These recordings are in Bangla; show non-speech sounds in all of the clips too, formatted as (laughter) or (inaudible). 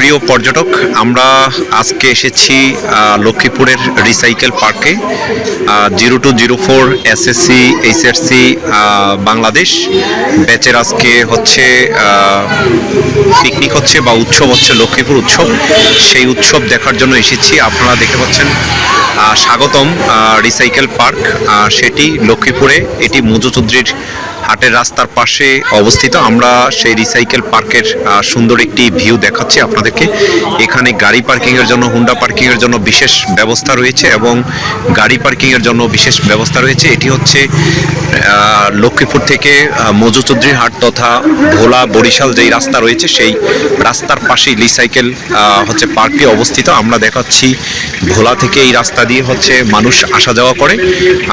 প্রিয় পর্যটক, আমরা আজকে এসেছি লক্ষ্মীপুরের রিসাইকেল পার্কে zero two zero four SSC HSC Bangladesh. ব্যাচের আজকে হচ্ছে পিকনিক হচ্ছে বা উৎসব হচ্ছে লক্ষ্মীপুর উৎসব। সেই উৎসব দেখার জন্য এসেছি, আপনারা দেখতে পাচ্ছেন স্বাগতম রিসাইকেল পার্ক। সেটি লক্ষ্মীপুরে, এটি মজুচৌধুরীর হাটের রাস্তার পাশে অবস্থিত। আমরা সেই রিসাইকেল পার্কের সুন্দর একটি ভিউ দেখাচ্ছি আপনাদেরকে। এখানে গাড়ি পার্কিং এর জন্য হুন্ডা পার্কিং এর জন্য বিশেষ ব্যবস্থা রয়েছে এবং গাড়ি পার্কিং এর জন্য বিশেষ ব্যবস্থা রয়েছে। এটি হচ্ছে লক্ষ্মীপুর থেকে মজু হাট তথা ভোলা বরিশাল যেই রাস্তা রয়েছে, সেই রাস্তার পাশেই রিসাইকেল হচ্ছে পার্কটি অবস্থিত। আমরা দেখাচ্ছি ভোলা থেকে এই রাস্তা দিয়ে হচ্ছে মানুষ আসা যাওয়া করে।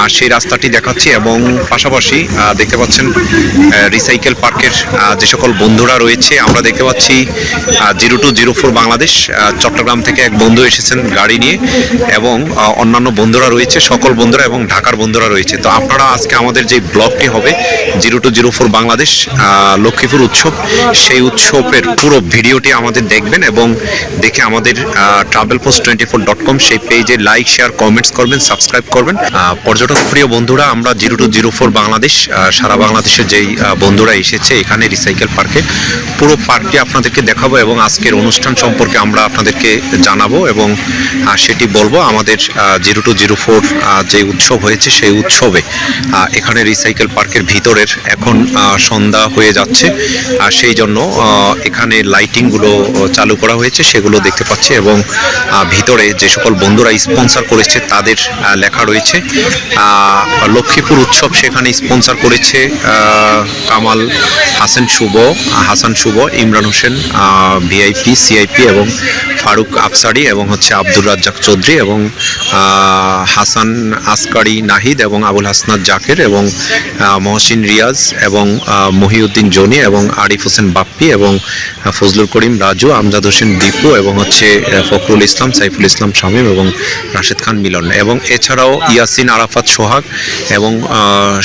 আর সেই রাস্তাটি দেখাচ্ছি এবং পাশাপাশি দেখতে পাচ্ছেন রিসাইকেল পার্কের যে সকল বন্ধুরা রয়েছে, আমরা দেখতে পাচ্ছি zero two zero four Bangladesh Chittagong থেকে এক বন্ধু এসেছেন গাড়ি নিয়ে, এবং অন্যান্য বন্ধুরা রয়েছে, সকল বন্ধুরা এবং ঢাকার বন্ধুরা রয়েছে। তো আপনারা আজকে আমাদের যে ব্লগটি হবে zero two zero four Bangladesh Lakshmipur উৎসব, সেই উৎসবের পুরো ভিডিওটি আমাদের দেখবেন এবং দেখে আমাদের travel post twenty four dot com সেই পেজে লাইক শেয়ার কমেন্টস করবেন সাবস্ক্রাইব করবেন। পর্যটক প্রিয় বন্ধুরা, আমরা zero two zero four Bangladesh সারা বাংলাদেশের যেই বন্ধুরা এসেছে এখানে রিসাইকেল পার্কে, পুরো পার্কটি আপনাদেরকে দেখাবো এবং আজকের অনুষ্ঠান সম্পর্কে আমরা আপনাদেরকে জানাব এবং সেটি বলব। আমাদের জিরো টু জিরো ফোর যে উৎসব হয়েছে সেই উৎসবে এখানে রিসাইকেল পার্কের ভিতরের এখন সন্ধ্যা হয়ে যাচ্ছে। আর সেই জন্য এখানে লাইটিংগুলো চালু করা হয়েছে, সেগুলো দেখতে পাচ্ছি এবং ভিতরে যে সকল বন্ধুরা স্পন্সর করেছে তাদের লেখা রয়েছে। লক্ষ্মীপুর উৎসব সেখানে স্পন্সর করেছে কামাল হাসান শুভ হাসান শুভ, ইমরান হোসেন ভিআইপি, সিআইপি এবং ফারুক আফসারি এবং হচ্ছে আব্দুর রাজ্জাক চৌধুরী এবং হাসান আসকারি নাহিদ এবং আবুল হাসনাত জাকের এবং মহসিন রিয়াজ এবং মহিউদ্দিন জনি এবং আরিফ হোসেন বাপ্পি এবং ফজলুল করিম রাজু, আমজাদ হোসেন দীপু এবং হচ্ছে ফখরুল ইসলাম, সাইফুল ইসলাম শামীম এবং রাশেদ খান মিলন। এবং এছাড়াও ইয়াসিন আরাফাত সোহাগ এবং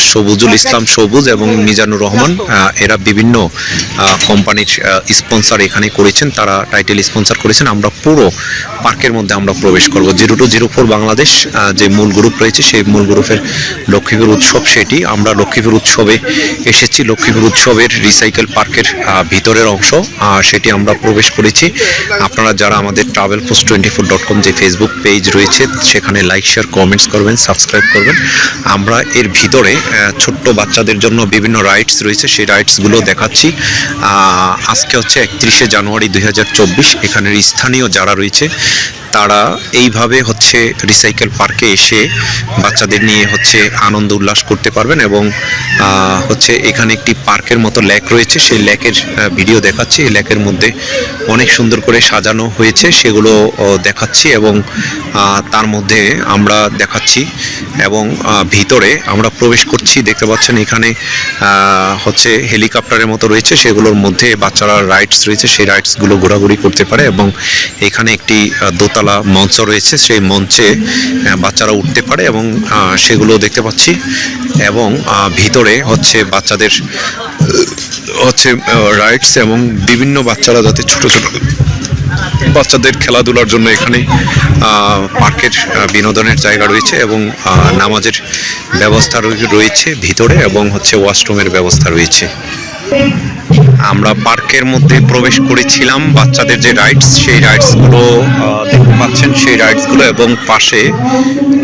সবুজুল ইসলাম সবুজ এবং মিজানুর রহমান এরা বিভিন্ন কোম্পানির স্পন্সর এখানে করেছেন, তারা টাইটেল স্পন্সর করেছেন। আমরা পুরো পার্কের মধ্যে আমরা প্রবেশ করব। Zero two zero four Bangladesh যে মূল গ্রুপ রয়েছে, সেই মূল গ্রুপের লক্ষ্মীপুর উৎসব সেটি। আমরা লক্ষ্মীপুর উৎসবে এসেছি। লক্ষ্মীপুর উৎসবের রিসাইকেল পার্কের ভিতরের অংশ সেটি আমরা প্রবেশ করেছি। আপনারা যারা আমাদের travel post twenty four dot com যে ফেসবুক পেজ রয়েছে, সেখানে লাইক শেয়ার কমেন্টস করবেন সাবস্ক্রাইব করবেন। আমরা এর ভিতরে ছোট্ট বাচ্চাদের জন্য বিভিন্ন রাইডস রয়েছে, সেই রাইডসগুলো দেখাচ্ছি। আজকে হচ্ছে একত্রিশে জানুয়ারি দুই হাজার চব্বিশ, এখানের স্থানীয় যারা রয়েছে তারা এইভাবে হচ্ছে রিসাইকেল পার্কে এসে বাচ্চাদের নিয়ে হচ্ছে আনন্দ উল্লাস করতে পারবেন এবং হচ্ছে এখানে একটি পার্কের মতো ল্যাক রয়েছে। সেই লেকের ভিডিও দেখাচ্ছি। এই লেকের মধ্যে অনেক সুন্দর করে সাজানো হয়েছে। সেগুলো দেখাচ্ছি এবং তার মধ্যে আমরা দেখাচ্ছি এবং ভিতরে আমরা প্রবেশ করছি। দেখতে পাচ্ছেন এখানে হচ্ছে হেলিকপ্টারের মতো রয়েছে। সেগুলোর মধ্যে বাচ্চারা রাইডস রয়েছে। সেই রাইডসগুলো ঘোরাঘুরি করতে পারে এবং এখানে একটি আহ, দোতলা মঞ্চ রয়েছে, সেই মঞ্চে বাচ্চারা উঠতে পারে এবং সেগুলো দেখতে পাচ্ছি এবং ভিতরে হচ্ছে বাচ্চাদের হচ্ছে রাইডস এবং বিভিন্ন বাচ্চারা যাতে ছোট ছোট বাচ্চাদের খেলাধুলার জন্য এখানে পার্কের বিনোদনের জায়গা রয়েছে এবং নামাজের ব্যবস্থা রয়ে- রয়েছে ভিতরে এবং হচ্ছে ওয়াশরুমের ব্যবস্থা রয়েছে। আমরা পার্কের মধ্যে প্রবেশ করেছিলাম। বাচ্চাদের যে রাইডস সেই রাইডসগুলো দেখতে পাচ্ছেন, সেই রাইডসগুলো এবং পাশে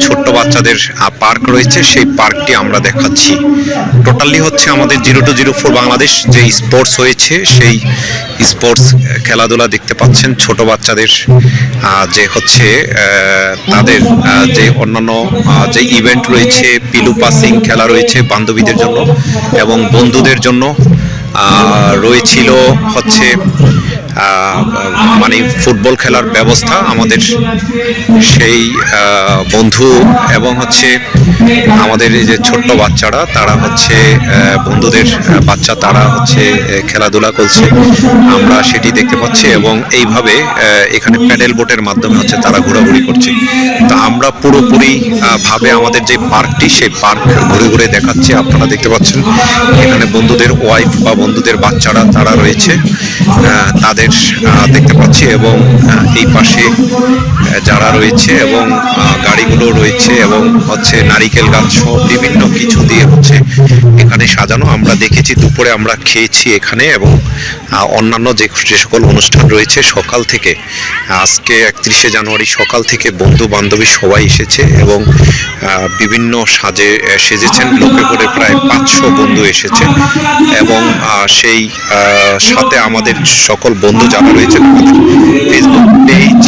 ছোট্ট বাচ্চাদের পার্ক রয়েছে। সেই পার্কটি আমরা দেখাচ্ছি। টোটালি হচ্ছে আমাদের zero two zero four Bangladesh, যে স্পোর্টস হয়েছে, সেই স্পোর্টস খেলাধুলা দেখতে পাচ্ছেন ছোট বাচ্চাদের যে হচ্ছে তাদের যে অন্যান্য যে ইভেন্ট রয়েছে, পিলু পাসিং খেলা রয়েছে বান্ধবীদের জন্য এবং বন্ধুদের জন্য। রয়েছিল হচ্ছে মানে ফুটবল খেলার ব্যবস্থা আমাদের সেই বন্ধু এবং হচ্ছে আমাদের যে ছোট্ট বাচ্চারা, তারা হচ্ছে বন্ধুদের বাচ্চা, তারা হচ্ছে খেলাধুলা করছে। আমরা সেটি দেখতে পাচ্ছি এবং এইভাবে এখানে প্যাডেল বোটের মাধ্যমে হচ্ছে তারা ঘোরাঘুরি করছে। তো আমরা পুরোপুরি ভাবে আমাদের যে পার্কটি, সেই পার্ক ঘুরে ঘুরে দেখাচ্ছে। আপনারা দেখতে পাচ্ছেন, এখানে বন্ধুদের ওয়াইফ বা বন্ধুদের বাচ্চারা, তারা রয়েছে। তাদের আহ, দেখতে পাচ্ছি এবং এই পাশে যারা রয়েছে এবং গাড়িগুলো রয়েছে এবং হচ্ছে নারিকেল গাছ সহ বিভিন্ন কিছু দিয়ে হচ্ছে এখানে সাজানো। আমরা দেখেছি দুপুরে আমরা খেয়েছি এখানে এবং অন্যান্য যে যে সকল অনুষ্ঠান রয়েছে সকাল থেকে আজকে একত্রিশে জানুয়ারি সকাল থেকে বন্ধু বান্ধবী সবাই এসেছে এবং বিভিন্ন সাজে সেজেছেন। লোকে করে প্রায় পাঁচশো বন্ধু এসেছে এবং সেই সাথে আমাদের সকল বন্ধু যারা রয়েছেন ফেসবুক পেজ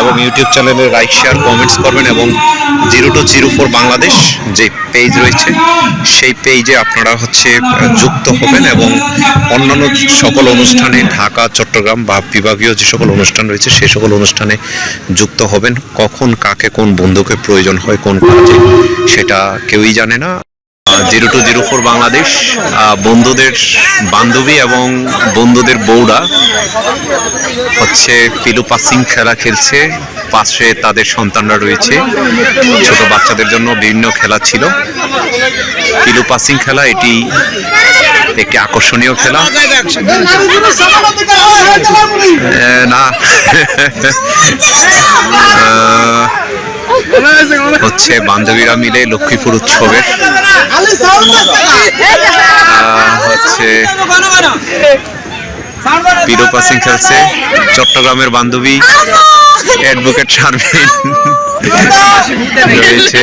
এবং ইউটিউব চ্যানেলে লাইক শেয়ার কমেন্টস করবেন এবং zero two zero four Bangladesh যে পেজ রয়েছে, সেই পেজে আপনারা হচ্ছে যুক্ত হবেন এবং অন্যান্য সকল অনুষ্ঠানে ঢাকা, চট্টগ্রাম বা বিভাগীয় যে সকল অনুষ্ঠান রয়েছে সেই সকল অনুষ্ঠানে যুক্ত হবেন। কখন, কাকে, কোন বন্ধুকে প্রয়োজন হয়, কোন কাজে, সেটা কেউই জানে না। Zero two zero four Bangladesh বন্ধুদের বান্ধবী এবং বন্ধুদের বউরা হচ্ছে পিলু পাসিং খেলা খেলছে। পাশে তাদের সন্তানরা রয়েছে। ছোট বাচ্চাদের জন্য বিভিন্ন খেলা ছিল। পিলু পাসিং খেলা এটি একটি আকর্ষণীয় খেলা। না। (laughs) হচ্ছে বান্ধবীরা মিলে লক্ষ্মীপুর উৎসবের হচ্ছে পিরো পাসিং খেলছে চট্টগ্রামের বান্ধবী অ্যাডভোকেট শারমিন রয়েছে।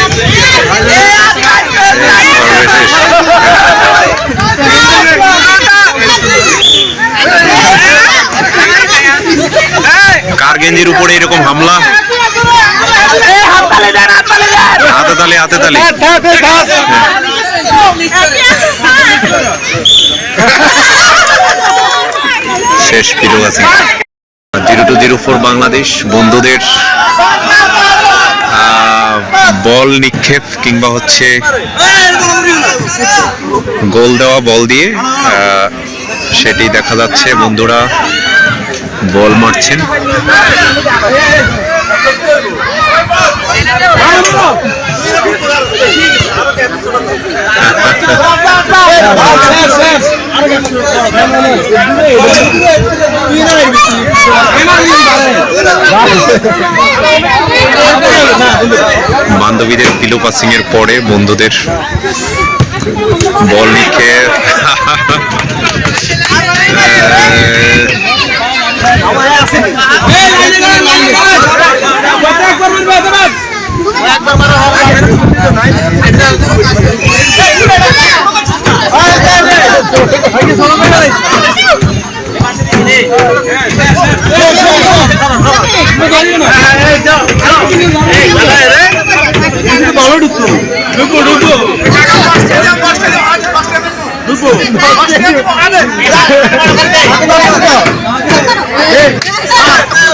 কার উপরে এরকম হামলা? হাতে তালে হাতে তালে। শেষ পিরো আছে। Zero two zero four Bangladesh, বন্ধুদের বল নিক্ষেপ কিংবা হচ্ছে গোল দেওয়া বল দিয়ে সেটি দেখা যাচ্ছে বন্ধুরা। বল মারছেন। বান্ধবীদের পিলো পাসিং এর পরে বন্ধুদের বল নিক্ষেপ। আহ, আহ,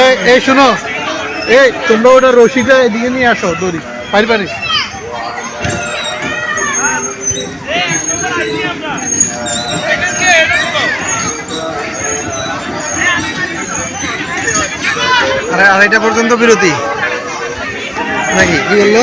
এই এই শোনো। এই, তোমরা ওটা রশিটা এদিকে নিয়ে আসো, দড়ি। পারি পারি। আড়াইটা পর্যন্ত বিরতি। নাকি? কি বলল?